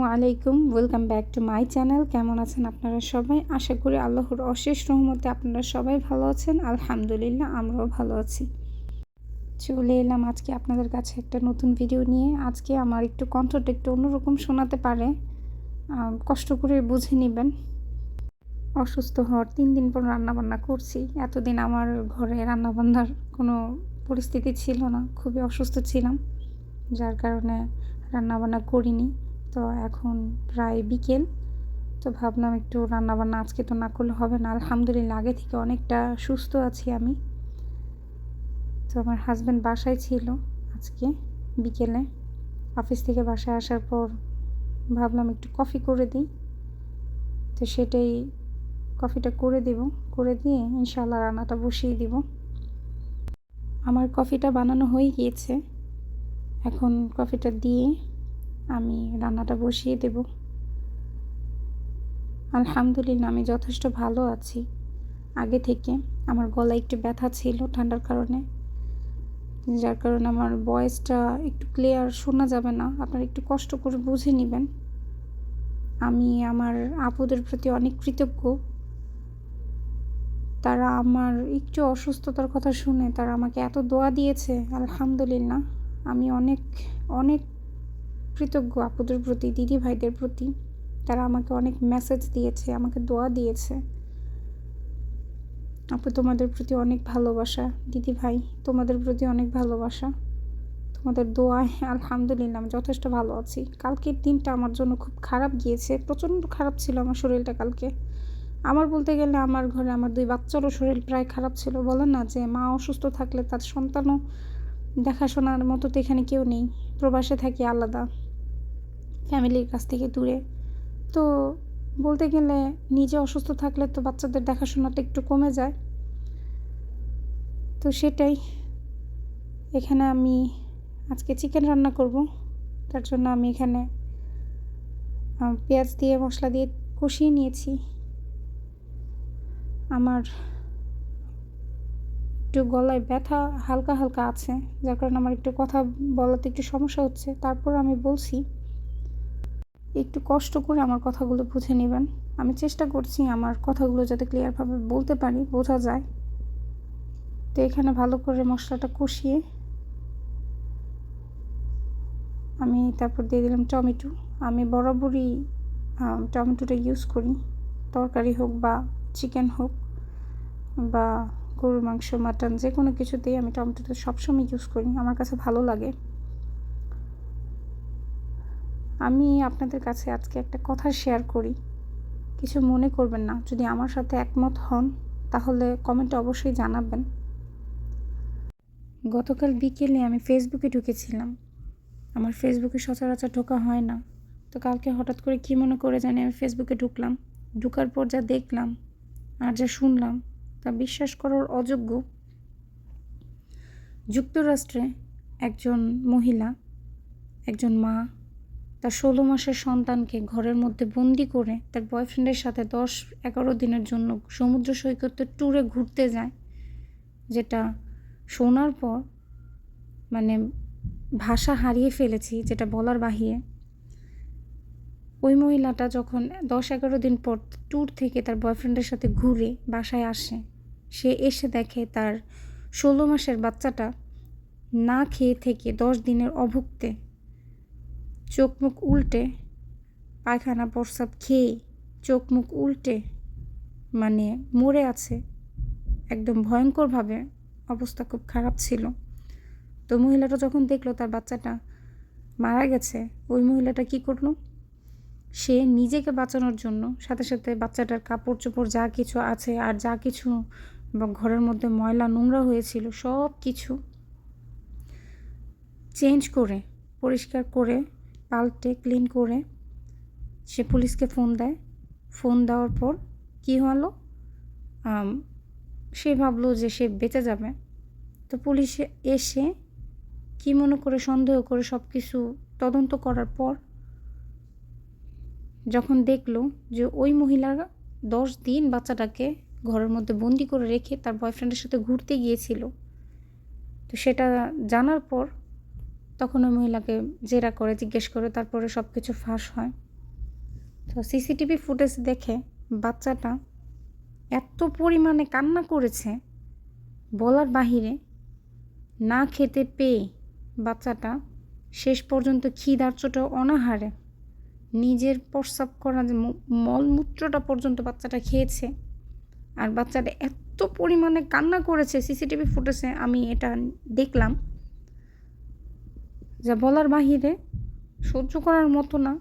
আসসালামু আলাইকুম। Welcome back to my channel কেমন আছেন আপনারা সবাই? আশা করি আল্লাহর অশেষ রহমতে আপনারা সবাই ভালো আছেন। আলহামদুলিল্লাহ, আমরাও ভালো আছি। চলে এলাম আজকে আপনাদের কাছে একটা নতুন ভিডিও নিয়ে। আজকে আমার একটু কণ্ঠটা একটু অন্যরকম শোনাতে পারে। কষ্ট করে বুঝে নেবেন। অসুস্থ হওয়ার তিন দিন পর রান্নাবান্না করছি। এতদিন আমার ঘরে রান্নাবান্নার কোনো পরিস্থিতি ছিল না। খুবই অসুস্থ ছিলাম। যার কারণে রান্নাবান্না করিনি। তো এখন প্রায় বিকেল। তো ভাবলাম একটু রান্নাবান্না আজকে তো না করলে হবে না। আলহামদুলিল্লাহ, আগে থেকে অনেকটা সুস্থ আছি আমি। তো আমার হাজব্যান্ড বাসায় ছিল আজকে বিকেলে। অফিস থেকে বাসায় আসার পর ভাবলাম একটু কফি করে দিই। তো সেটাই কফিটা করে দিব। করে দিয়ে ইনশাল্লাহ রান্নাটা বসিয়ে দিব। আমার কফিটা বানানো হয়ে গিয়েছে। এখন কফিটা দিয়ে আমি রান্নাটা বসিয়ে দেব। আলহামদুলিল্লাহ, আমি যথেষ্ট ভালো আছি। আগে থেকে আমার গলায় একটু ব্যথা ছিল ঠান্ডার কারণে, যার কারণে আমার ভয়েসটা একটু ক্লিয়ার শোনা যাবে না। আপনারা একটু কষ্ট করে বুঝে নেবেন। আমি আমার আপুদের প্রতি অনেক কৃতজ্ঞ। তারা আমার একটু অসুস্থতার কথা শুনে তারা আমাকে এত দোয়া দিয়েছে, আলহামদুলিল্লাহ। আমি অনেক অনেক কৃতজ্ঞ আপুদের প্রতি দিদি ভাইদের প্রতি। তারা আমাকে অনেক মেসেজ দিয়েছে, আমাকে দোয়া দিয়েছে। আপু, তোমাদের প্রতি অনেক ভালোবাসা। দিদি ভাই তোমাদের প্রতি অনেক ভালোবাসা। তোমাদের দোয়ায় আলহামদুলিল্লাহ আমি যথেষ্ট ভালো আছি। কালকের দিনটা আমার জন্য খুব খারাপ গিয়েছে, প্রচণ্ড খারাপ ছিল আমার শরীরটা কালকে। আমার বলতে গেলে আমার ঘরে আমার দুই বাচ্চারও শরীর প্রায় খারাপ ছিল। বলেন না যে মা অসুস্থ থাকলে তার সন্তানও দেখাশোনার মতো তো এখানে কেউ নেই। প্রবাসে থাকি আলাদা। ফ্যামিলির কাছ থেকে দূরে। তো বলতে গেলে নিজে অসুস্থ থাকলে তো বাচ্চাদের দেখাশোনাটা একটু কমে যায়। তো সেটাই। এখানে আমি আজকে চিকেন রান্না করব। তার জন্য আমি এখানে পেঁয়াজ দিয়ে, মশলা দিয়ে কষিয়ে নিয়েছি। আমার একটু গলায় ব্যথা হালকা হালকা আছে, যার কারণে আমার একটু কথা বলাতে একটু সমস্যা হচ্ছে। তারপর আমি বলছি একটু কষ্ট করে আমার কথাগুলো বুঝে নেবেন। আমি চেষ্টা করছি আমার কথাগুলো যাতে ক্লিয়ারভাবে বলতে পারি, বোঝা যায়। তো এখানে ভালো করে মশলাটা কষিয়ে আমি তারপর দিয়ে দিলাম টমেটো। আমি বরাবরই টমেটোটা ইউজ করি। তরকারি হোক বা চিকেন হোক বা গরুর মাংস মাটন যে কোনো কিছুতেই আমি টমেটোটা সবসময় ইউজ করি। আমার কাছে ভালো লাগে। আমি আপনাদের কাছে আজকে একটা কথা শেয়ার করি। কিছু মনে করবেন না, যদি আমার সাথে একমত হন, তাহলে কমেন্টে অবশ্যই জানাবেন। গতকাল বিকেলে আমি ফেসবুকে ঢুকেছিলাম। আমার ফেসবুকে সচরাচর ঢোকা হয় না। তো কালকে হঠাৎ করে কী মনে করে জানি আমি ফেসবুকে ঢুকলাম। ঢুকার পর যা দেখলাম আর যা শুনলাম, তা বিশ্বাস করার অযোগ্য। যুক্তরাষ্ট্রে একজন মহিলা, একজন মা তার ষোলো মাসের সন্তানকে ঘরের মধ্যে বন্দি করে তার বয়ফ্রেন্ডের সাথে দশ এগারো দিনের জন্য সমুদ্র সৈকতে ট্যুরে ঘুরতে যায়। যেটা শোনার পর মানে ভাষা হারিয়ে ফেলেছি যেটা বলার বাহিরে। ওই মহিলাটা যখন দশ এগারো দিন পর ট্যুর থেকে তার বয়ফ্রেন্ডের সাথে ঘুরে বাসায় আসে, সে এসে দেখে তার ষোলো মাসের বাচ্চাটা না খেয়ে থেকে দশ দিনের অভুক্তে চোখ মুখ উল্টে, পায়খানা প্রস্রাব খেয়ে চোখ মুখ উল্টে মানে মরে আছে। একদম ভয়ঙ্করভাবে অবস্থা খুব খারাপ ছিল। তো মহিলাটা যখন দেখল, তার বাচ্চাটা মারা গেছে, ওই মহিলাটা কি করল? সে নিজেকে বাঁচানোর জন্য, সাথে সাথে বাচ্চাটার কাপড় চোপড় যা কিছু আছে আর যা কিছু ঘরের মধ্যে ময়লা, নোংরা হয়েছিল, সব কিছু চেঞ্জ করে, পরিষ্কার করে পাল্টে ক্লিন করে সে পুলিশকে ফোন দেয়। ফোন দেওয়ার পর কী হলো? সে ভাবলো যে সে বেঁচে যাবে। তো পুলিশ এসে কী মনে করে সন্দেহ করে সব কিছু তদন্ত করার পর যখন দেখল যে ওই মহিলা দশ দিন বাচ্চাটাকে ঘরের মধ্যে বন্দি করে রেখে তার বয়ফ্রেন্ডের সাথে ঘুরতে গিয়েছিল, তো সেটা জানার পর তখন ওই মহিলাকে জেরা করে, জিজ্ঞেস করে, তারপরে সব কিছু ফাঁস হয়। তো সিসিটিভি ফুটেজ দেখে বাচ্চাটা এত পরিমাণে কান্না করেছে, বলার বাহিরে না খেতে পেয়ে বাচ্চাটা শেষ পর্যন্ত খিদার্চটা অনাহারে নিজের প্রস্রাব করা যে মলমূত্রটা পর্যন্ত বাচ্চাটা খেয়েছে আর বাচ্চাটা এত পরিমাণে কান্না করেছে, সিসিটিভি ফুটেজে আমি এটা দেখলাম। যা বলার বাহিরে সহ্য করার মতো না।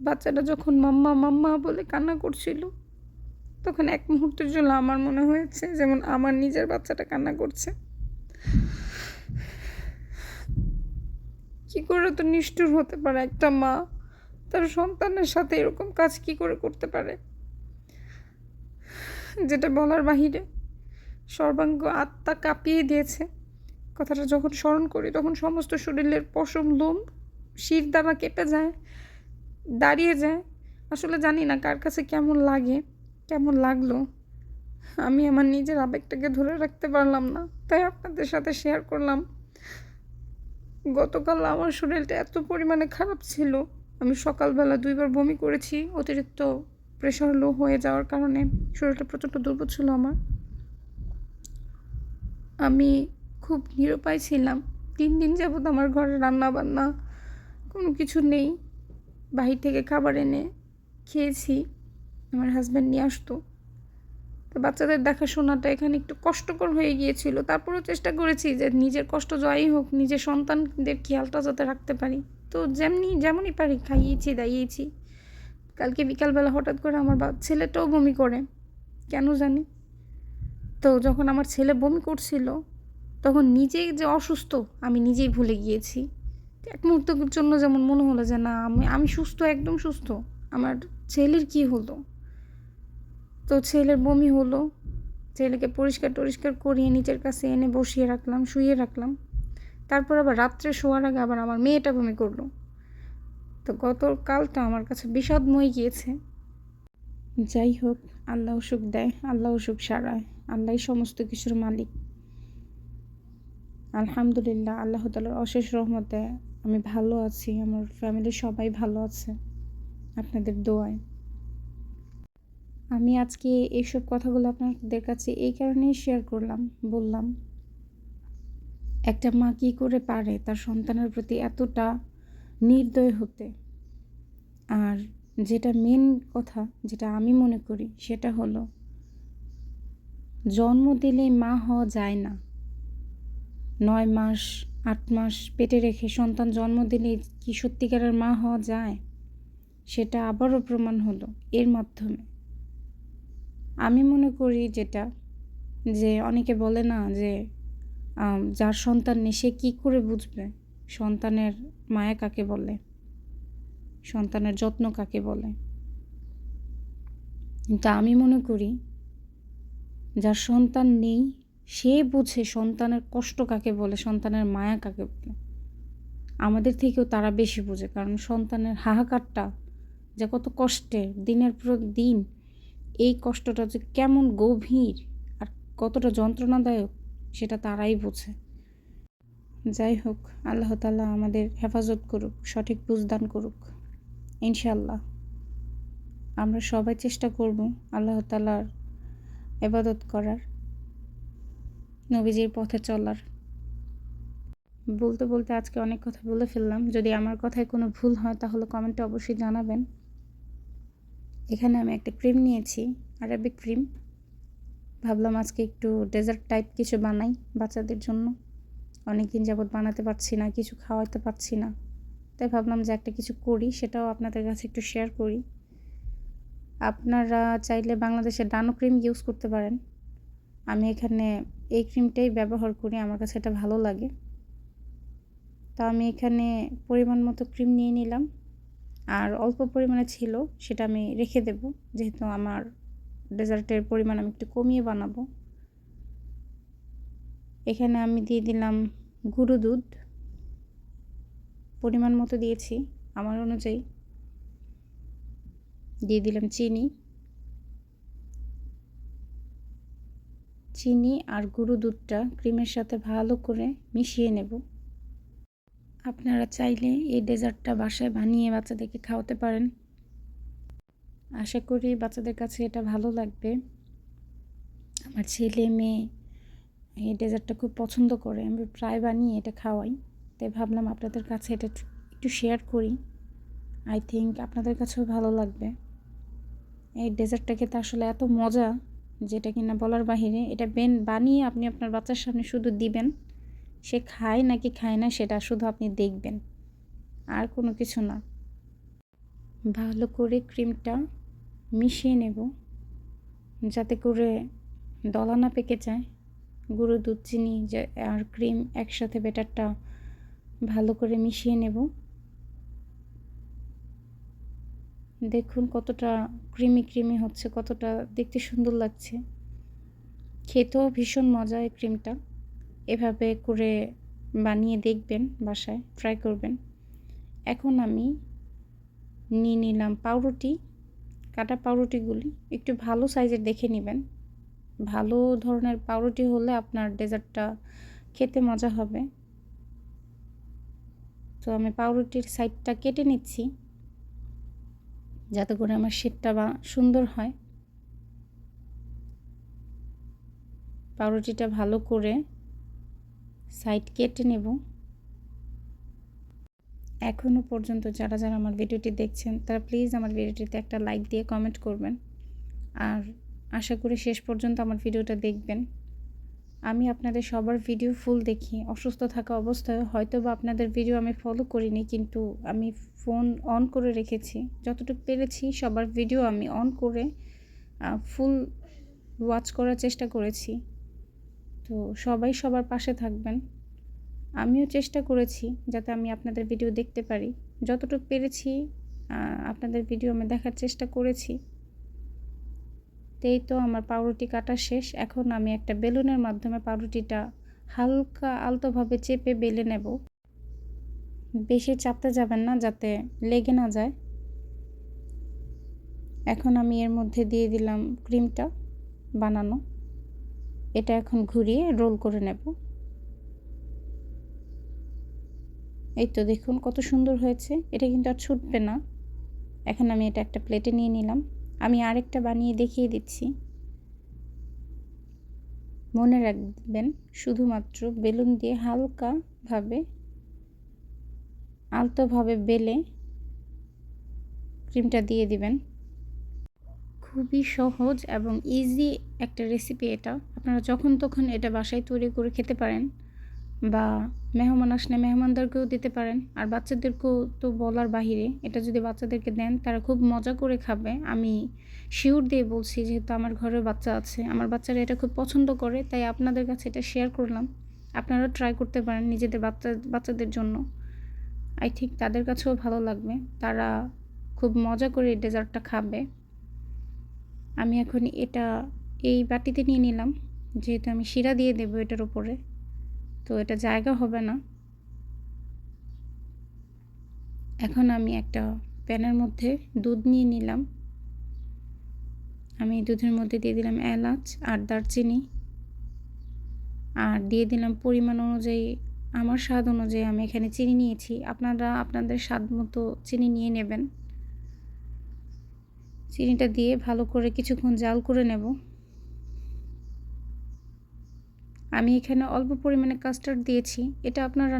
বাচ্চাটা যখন মাম্মা মাম্মা বলে কান্না করছিল, তখন এক মুহূর্তের জন্য আমার মনে হয়েছে যেমন আমার নিজের বাচ্চাটা কান্না করছে। কি করে তো নিষ্ঠুর হতে পারে একটা মা? তার সন্তানের সাথে এরকম কাজ কি করে করতে পারে? যেটা বলার বাহিরে সর্বাঙ্গ আত্মা কাঁপিয়ে দিয়েছে। কথাটা যখন স্মরণ করি, তখন সমস্ত শরীরের পশম, লোম, শির দ্বারা কেঁপে যায়, দাঁড়িয়ে যায়। আসলে জানি না কার কাছে কেমন লাগে, কেমন লাগল। আমি আমার নিজের আবেগটাকে ধরে রাখতে পারলাম না, তাই আপনাদের সাথে শেয়ার করলাম। গতকাল আমার শরীরটা এত পরিমাণে খারাপ ছিল। আমি সকালবেলা দুইবার বমি করেছি, অতিরিক্ত প্রেশার লো হয়ে যাওয়ার কারণে শরীরটা প্রচণ্ড দুর্বল ছিল আমার। আমি খুব নিরুপায় ছিলাম। তিন দিন যাবত আমার ঘরে রান্না বান্না কোনো কিছু নেই। বাহির থেকে খাবার এনে খেয়েছি। আমার হাজব্যান্ড নিয়ে আসতো। তো বাচ্চাদের দেখাশোনাটা এখানে একটু কষ্টকর হয়ে গিয়েছিল। তারপরেও চেষ্টা করেছি যে নিজের কষ্ট জয়ই হোক, নিজের সন্তানদের খেয়ালটা যাতে রাখতে পারি। তো যেমনি, যেমনই পারি, খাইয়েছি, দাইয়েছি। কালকে বিকালবেলা হঠাৎ করে আমার বা, ছেলেটাও বমি করে। কেন জানি? তো যখন আমার ছেলে বমি করছিল তখন নিজেই যে অসুস্থ, আমি নিজেই ভুলে গিয়েছি। এক মুহূর্তের জন্য যেমন মনে হলো যে, না, আমি আমি সুস্থ, একদম সুস্থ। আমার ছেলের কি হলো? তো ছেলের বমি হলো। ছেলেকে পরিষ্কার টরিষ্কার করিয়ে নিজের কাছে এনে বসিয়ে রাখলাম শুয়ে রাখলাম। তারপর আবার রাত্রে শোয়ার আগে আবার আমার মেয়েটা বমি করল। তো গতকালটা আমার কাছে বিষাদময় গিয়েছে। যাই হোক, আল্লাহ অসুখ দেয়, আল্লাহ অসুখ সারায়। আল্লাহ সমস্ত কিছুর মালিক। আলহামদুলিল্লাহ, আল্লাহ তালার অশেষ রহমতে আমি ভালো আছি, আমার ফ্যামিলির সবাই ভালো আছে, আপনাদের দোয়ায়। আমি আজকে এইসব কথাগুলো আপনাদের কাছে এই কারণেই শেয়ার করলাম, বললাম, একটা মা কী করে পারে তার সন্তানের প্রতি এতটা নির্দয় হতে? আর যেটা মেন কথা, যেটা আমি মনে করি, সেটা হলো, জন্ম দিলে মা হওয়া যায় না। নয় মাস, আট মাস পেটে রেখে সন্তান জন্ম দিলে কি সত্যিকারের মা হওয়া যায়? সেটা আবারও প্রমাণ হলো এর মাধ্যমে। আমি মনে করি যেটা, যে অনেকে বলে না যে যার সন্তান নেই সে কী করে বুঝবে? সন্তানের মায়া কাকে বলে? সন্তানের যত্ন কাকে বলে? কিন্তু আমি মনে করি, যার সন্তান নেই সে বুঝে সন্তানের কষ্ট কাকে বলে, সন্তানের মায়া কাকে বলে। আমাদের থেকেও তারা বেশি বোঝে, কারণ সন্তানের হাহাকারটা যে কত কষ্টের দিনের পর দিন এই কষ্টটা যে কেমন গভীর আর কতটা যন্ত্রণাদায়ক, সেটা তারাই বোঝে। যাই হোক, আল্লাহ তাআলা আমাদের হেফাজত করুক, সঠিক বুঝদান করুক ইনশাল্লাহ আমরা সবাই চেষ্টা করব আল্লাহ তালার এবাদত করার। নবীজির পথে চলার। বলতে বলতে আজকে অনেক কথা বলে ফেললাম। যদি আমার কথায় কোনো ভুল হয়, তাহলে কমেন্টে অবশ্যই জানাবেন। এখানে আমি একটা ক্রিম নিয়েছি, আরাবিক ক্রিম। ভাবলাম আজকে একটু ডেজার্ট টাইপ কিছু বানাই বাচ্চাদের জন্য। অনেক দিন যাবৎ বানাতে পারছি না, কিছু খাওয়াতে পারছি না। তাই ভাবলাম যে একটা কিছু করি, সেটাও আপনাদের কাছে একটু শেয়ার করি। আপনারা চাইলে বাংলাদেশের ডানো ক্রিম ইউজ করতে পারেন। আমি এখানে এই ক্রিমটাই ব্যবহার করি, আমার কাছে এটা ভালো লাগে। তো আমি এখানে পরিমাণ মতো ক্রিম নিয়ে নিলাম। আর অল্প পরিমাণে ছিল, সেটা আমি রেখে দেব। যেহেতু আমার ডেজার্টের পরিমাণ আমি একটু কমিয়ে বানাবো। এখানে আমি দিয়ে দিলাম গুঁড়ো দুধ। পরিমাণ মতো দিয়েছি, আমার অনুযায়ী। দিয়ে দিলাম চিনি। চিনি আর গুঁড়ো দুধটা ক্রিমের সাথে ভালো করে মিশিয়ে নেব। আপনারা চাইলে এই ডেজার্টটা বাসায় বানিয়ে বাচ্চাদেরকে খাওয়াতে পারেন। আশা করি বাচ্চাদের কাছে এটা ভালো লাগবে। আমার ছেলে মেয়ে এই ডেজার্টটা খুব পছন্দ করে, আমি প্রায় বানিয়ে এটা খাওয়াই। তাই ভাবলাম আপনাদের কাছে এটা একটু শেয়ার করি। আই থিঙ্ক আপনাদের কাছেও ভালো লাগবে। এই ডেজার্টটা খেতে আসলে এত মজা। যেটা কিনা বলার বাহিরে, এটা বেন বানিয়ে আপনি আপনার বাচ্চার সামনে শুধু দিবেন। সে খায় নাকি খায় না সেটা শুধু আপনি দেখবেন, আর কোনো কিছু না। ভালো করে ক্রিমটা মিশিয়ে নেব, যাতে করে দলা না পেকে যায়। গুঁড়ো দুধ, চিনি আর ক্রিম একসাথে বেটারটা ভালো করে মিশিয়ে নেব। দেখুন কতটা ক্রিমি ক্রিমি হচ্ছে, কতটা দেখতে সুন্দর লাগছে। খেতেও ভীষণ মজা এই ক্রিমটা। এভাবে করে বানিয়ে দেখবেন বাসায় ট্রাই করবেন। এখন আমি নিয়ে নিলাম পাউরুটি, কাটা পাউরুটিগুলি। একটু ভালো সাইজের দেখে নেবেন। ভালো ধরনের পাউরুটি হলে আপনার ডেজার্টটা খেতে মজা হবে। তো আমি পাউরুটির সাইডটা কেটে নিচ্ছি। যাতে করে আমার শেপটা বা সুন্দর হয়। পাউরুটিটা ভালো করে সাইড কেটে নেব। এখনও পর্যন্ত যারা যারা আমার ভিডিওটি দেখছেন, তারা প্লিজ আমার ভিডিওটিতে একটা লাইক দিয়ে কমেন্ট করবেন। আর আশা করি শেষ পর্যন্ত আমার ভিডিওটা দেখবেন। আমি আপনাদের সবার ভিডিও ফুল দেখি। অসুস্থ থাকা অবস্থায় হয়তো বা আপনাদের ভিডিও আমি ফলো করিনি, কিন্তু আমি ফোন অন করে রেখেছি। যতটুকু পেরেছি সবার ভিডিও আমি অন করে ফুল ওয়াচ করার চেষ্টা করেছি। তো সবাই সবার পাশে থাকবেন। আমিও চেষ্টা করেছি যাতে আমি আপনাদের ভিডিও দেখতে পারি। যতটুকু পেরেছি আপনাদের ভিডিও আমি দেখার চেষ্টা করেছি। তেই তো আমার পাউরুটি কাটা শেষ। এখন আমি একটা বেলুনের মাধ্যমে পাউরুটিটা হালকা আলতোভাবে চেপে বেলে নেব। বেশি চাপতে যাবেন না যাতে লেগে না যায়। এখন আমি এর মধ্যে দিয়ে দিলাম ক্রিমটা বানানো। এটা এখন ঘুরিয়ে রোল করে নেব। এই তো দেখুন কত সুন্দর হয়েছে। এটা কিন্তু আর ছুটবে না। এখন আমি এটা একটা প্লেটে নিয়ে নিলাম। আমি আরেকটা বানিয়ে দেখিয়ে দিচ্ছি। মনে রাখবেন, শুধুমাত্র বেলুন দিয়ে হালকাভাবে, আলতোভাবে বেলে ক্রিমটা দিয়ে দিবেন। খুবই সহজ এবং ইজি একটা রেসিপি এটা। আপনারা যখন তখন এটা বাসায় তৈরি করে খেতে পারেন। বা মেহমান আসলে মেহমানদেরকেও দিতে পারেন। আর বাচ্চাদেরকেও তো বলার বাহিরে, এটা যদি বাচ্চাদেরকে দেন, তারা খুব মজা করে খাবে। আমি শিওর দিয়ে বলছি, যেহেতু আমার ঘরে বাচ্চা আছে, আমার বাচ্চারা এটা খুব পছন্দ করে, তাই আপনাদের কাছে এটা শেয়ার করলাম। আপনারা ট্রাই করতে পারেন নিজেদের বাচ্চা, বাচ্চাদের জন্য। আই থিঙ্ক তাদের কাছেও ভালো লাগবে। তারা খুব মজা করে এই ডেজার্টটা খাবে। আমি এখন এটা, এই বাটিতে নিয়ে নিলাম। যেহেতু আমি শিরা দিয়ে দেবো এটার উপরে। তো এটা জায়গা হবে না। এখন আমি একটা প্যানের মধ্যে দুধ নিয়ে নিলাম। আমি দুধের মধ্যে দিয়ে দিলাম এলাচ আর দারচিনি। আর দিয়ে দিলাম পরিমাণ অনুযায়ী, আমার স্বাদ অনুযায়ী আমি এখানে চিনি নিয়েছি। আপনারা আপনাদের স্বাদ মতো চিনি নিয়ে নেবেন। চিনিটা দিয়ে ভালো করে কিছুক্ষণ জাল করে নেব। আমি এখানে অল্প পরিমাণে কাস্টার্ড দিয়েছি। এটা আপনারা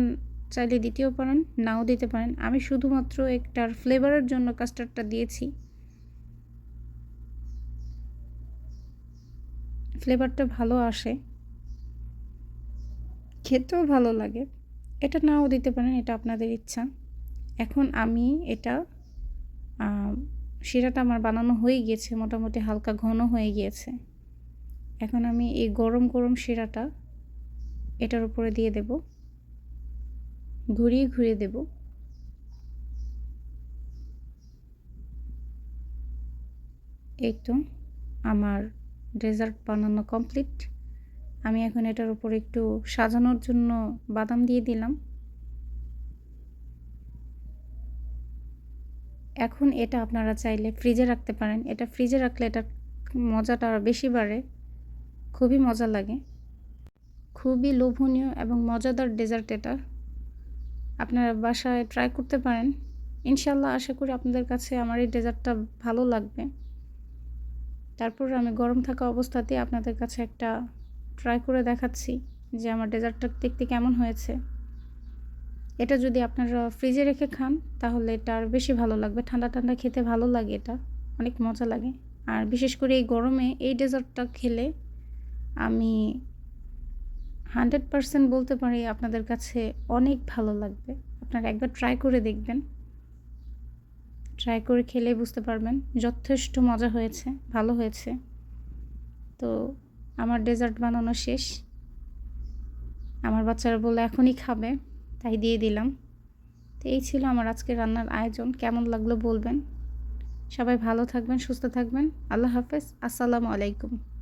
চাইলে দিতেও পারেন, নাও দিতে পারেন। আমি শুধুমাত্র একটার ফ্লেভারের জন্য কাস্টার্ডটা দিয়েছি। ফ্লেভারটা ভালো আসে। খেতেও ভালো লাগে। এটা নাও দিতে পারেন, এটা আপনাদের ইচ্ছা। এখন আমি এটা শিরাটা আমার বানানো হয়ে গিয়েছে, মোটামুটি হালকা ঘন হয়ে গিয়েছে। এখন আমি এই গরম গরম শিরাটা এটার উপরে দিয়ে দেব। ঘুরিয়ে ঘুরিয়ে দেব। এই তো আমার ডেজার্ট বানানো কমপ্লিট। আমি এখন এটার উপর একটু সাজানোর জন্য বাদাম দিয়ে দিলাম। এখন এটা আপনারা চাইলে ফ্রিজে রাখতে পারেন। এটা ফ্রিজে রাখলে এটা মজাটা বেশি বাড়ে। খুবই মজা লাগে। খুবই লোভনীয় এবং মজাদার ডেজার্ট এটা। আপনারা বাসায় ট্রাই করতে পারেন। ইনশাল্লাহ আশা করি আপনাদের কাছে আমার এই ডেজার্টটা ভালো লাগবে। তারপর আমি গরম থাকা অবস্থাতে আপনাদের কাছে একটা ট্রাই করে দেখাচ্ছি যে আমার ডেজার্টটা দেখতে কেমন হয়েছে। এটা যদি আপনারা ফ্রিজে রেখে খান, তাহলে এটা আর বেশি ভালো লাগবে। ঠান্ডা ঠান্ডা খেতে ভালো লাগে এটা। অনেক মজা লাগে। আর বিশেষ করে এই গরমে এই ডেজার্টটা খেলে আমি হান্ড্রেড পারসেন্ট বলতে পারি আপনাদের কাছে অনেক ভালো লাগবে। আপনারা একবার ট্রাই করে দেখবেন। ট্রাই করে খেলে বুঝতে পারবেন যথেষ্ট মজা হয়েছে, ভালো হয়েছে। তো আমার ডেজার্ট বানানো শেষ। আমার বাচ্চারা বলে এখনই খাবে। তাই দিয়ে দিলাম। তো এই ছিল আমার আজকে রান্নার আয়োজন। কেমন লাগল বলবেন? সবাই ভালো থাকবেন, সুস্থ থাকবেন। আল্লাহ হাফেজ। আসসালামু আলাইকুম।